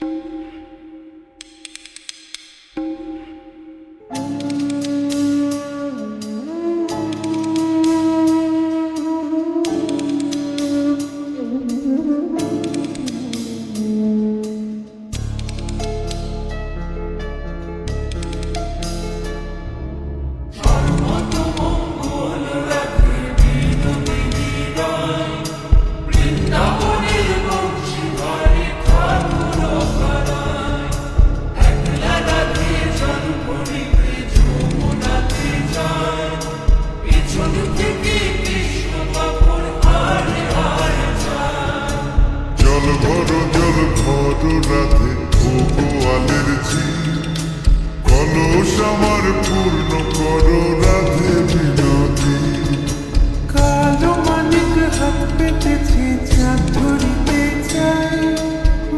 you. ভরো Radhe ও গোয়ালের ঝি কলস আমার পূর্ণ করো রাধে বিনোদী। কালো মানিক হাত পেতেছে চাঁদ ধরিতে চাই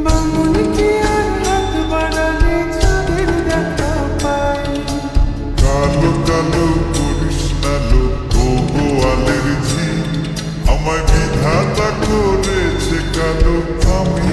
বামুনকে আর হাত বাড়ালে চাঁদের দেখা পায়? কালো কালো করিস না লোক ও গোয়ালের ঝি আমায় বিধাতা করেছে কালো আমি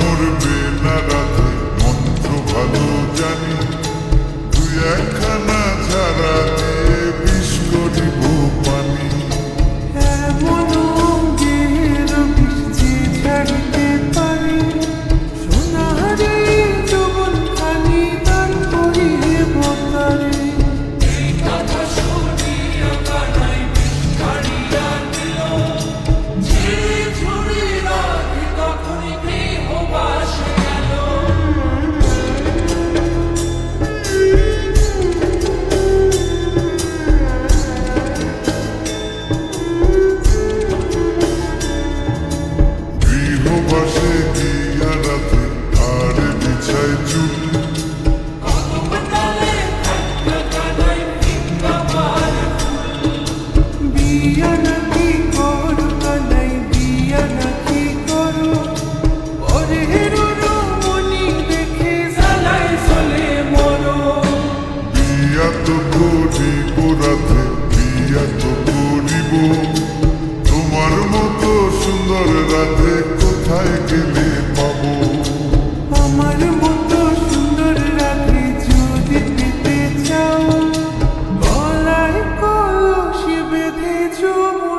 মরবে না রাধে মন্ত্র ভালো জানি। তুই একখানা ছাড়া কোথায় গেলে পাবো আমার মতো সুন্দর রাখি যদি পেতে চাও গলায় কলসি বেঁধে চুমু